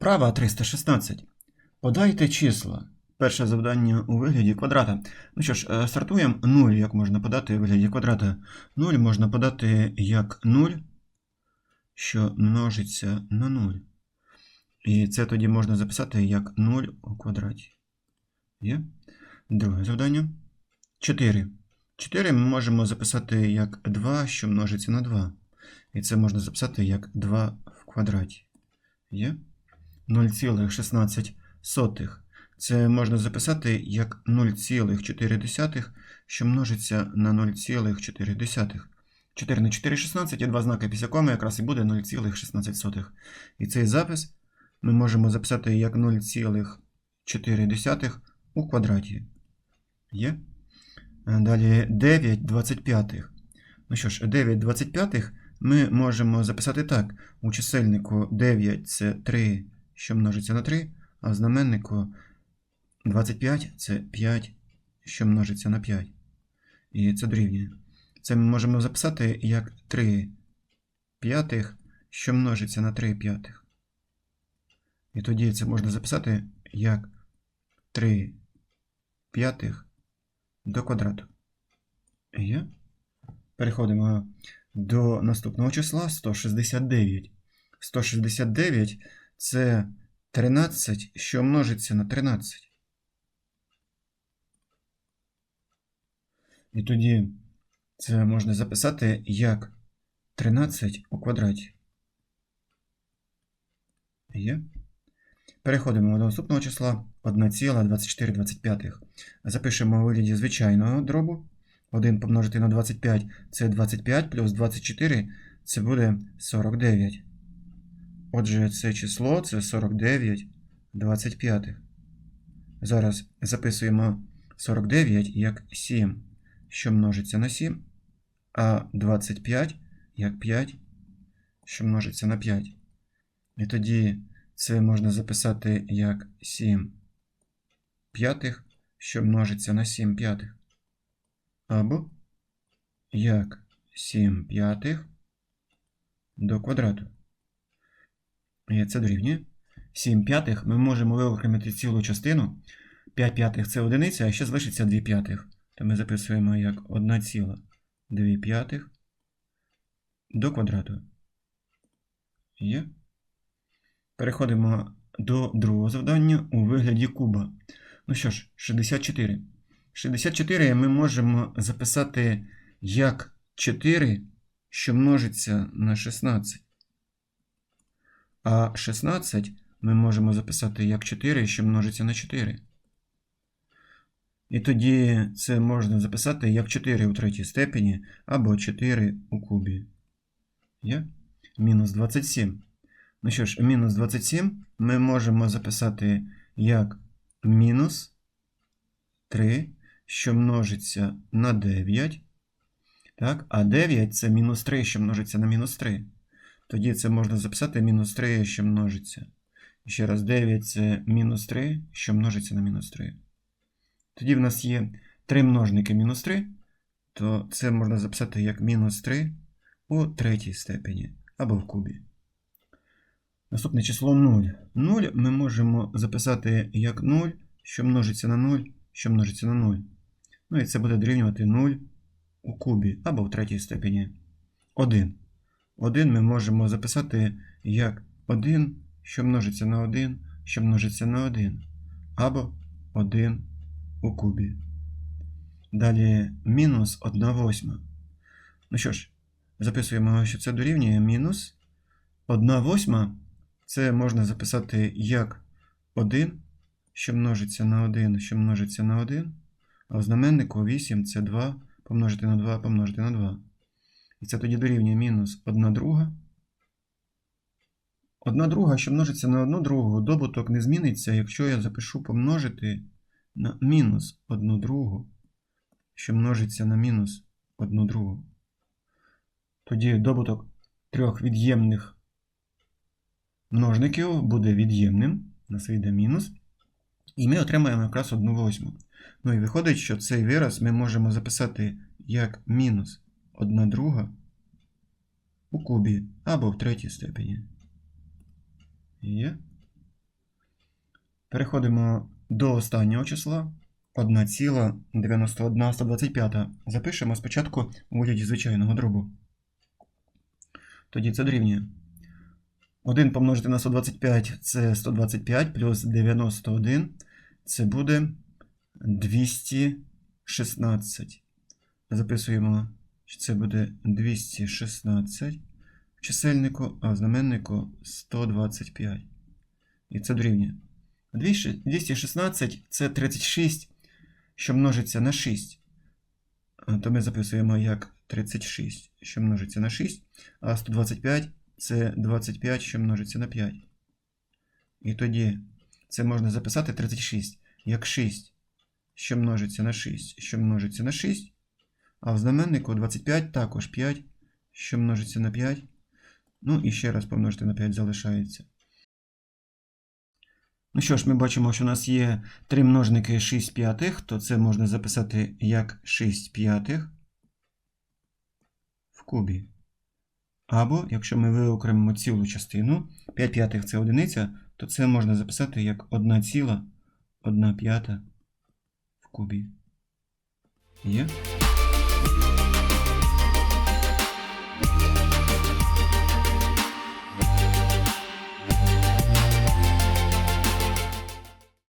Вправа 316. Подайте числа. Перше завдання у вигляді квадрата. Ну що ж, е, стартуємо. 0 як можна подати у вигляді квадрата. 0 можна подати як 0, що множиться на 0. І це тоді можна записати як 0 у квадраті. Є? Друге завдання. 4. 4 ми можемо записати як 2, що множиться на 2. І це можна записати як 2 в квадраті. Є? 0,16. Це можна записати як 0,4, що множиться на 0,4. 4 на 4 16 і два знаки після коми якраз і буде 0,16. І цей запис ми можемо записати як 0,4 у квадраті. Є? Е, Далі 9 25. Ну що ж, 9 25 ми можемо записати так. У чисельнику 9 це 3, що множиться на 3, а в знаменнику 25 це 5, що множиться на 5. І це дорівнює. Це ми можемо записати як 3 п'ятих, що множиться на 3 п'ятих. І тоді це можна записати як 3 п'ятих до квадрату. Є? Переходимо до наступного числа 169. 169 це 13, що множиться на 13. І тоді це можна записати як 13 у квадраті. Є? Переходимо до наступного числа 1,2425. Запишемо у вигляді звичайного дробу. 1 помножити на 25 це 25, плюс 24 це буде 49. Отже, це число це 49 25. Зараз записуємо 49 як 7, що множиться на 7, а 25 як 5, що множиться на 5. І тоді це можна записати як 7 п'ятих, що множиться на 7 п'ятих. Або як 7 п'ятих до квадрату. І це дорівнює. 7 п'ятих ми можемо виокремити цілу частину. 5 п'ятих це одиниця, а ще залишиться 2 п'ятих. То ми записуємо як 1,2 п'ятих до квадрату. Є. Переходимо до другого завдання у вигляді куба. Ну що ж, 64. 64 ми можемо записати як 4, що множиться на 16. А 16 ми можемо записати як 4, що множиться на 4. І тоді це можна записати як 4 у третій степені або 4 у кубі. Є? Мінус 27. Ну що ж, мінус 27 ми можемо записати як мінус 3, що множиться на 9. Так? А 9 це мінус 3, що множиться на мінус 3. Тоді це можна записати мінус 3, що множиться. Ще раз, 9 це мінус 3, що множиться на мінус 3. Тоді в нас є 3 множники мінус 3, то це можна записати як мінус 3 у третій степені або в кубі. Наступне число 0. 0 ми можемо записати як 0, що множиться на 0, що множиться на 0. Ну і це буде дорівнювати 0 у кубі або в третій степені. 1. 1 ми можемо записати як 1, що множиться на 1, що множиться на 1. Або 1 у кубі. Далі мінус 1 восьма. Ну що ж, записуємо, що це дорівнює мінус 1 восьма. Це можна записати як 1, що множиться на 1, що множиться на 1. А в знаменнику 8 це 2 помножити на 2 помножити на 2. І це тоді дорівнює мінус 1 друга. 1 друга, що множиться на 1 другу, добуток не зміниться, якщо я запишу помножити на мінус 1 другу, що множиться на мінус 1 другу. Тоді добуток трьох від'ємних множників буде від'ємним, у нас вийде мінус. І ми отримаємо якраз 1 восьму. Ну і виходить, що цей вираз ми можемо записати як мінус 1 друга у кубі або в третій степені. Є. Переходимо до останнього числа. 1,9125. Запишемо спочатку у вигляді звичайного дробу. Тоді це дорівнює. 1 помножити на 125 це 125, плюс 91 це буде 216. Записуємо, що це буде 216 в чисельнику, а в знаменнику 125. І це дорівнює. 216 це 36, що множиться на 6. То ми записуємо як 36, що множиться на 6, а 125 це 25, що множиться на 5. І тоді це можна записати 36 як 6, що множиться на 6, що множиться на 6. А в знаменнику 25 також 5, що множиться на 5. Ну і ще раз помножити на 5 залишається. Ну що ж, ми бачимо, що у нас є три множники 6 п'ятих, то це можна записати як 6 п'ятих в кубі. Або, якщо ми виокремимо цілу частину, 5 п'ятих це одиниця, то це можна записати як 1 ціла 1 п'ята в кубі. Є?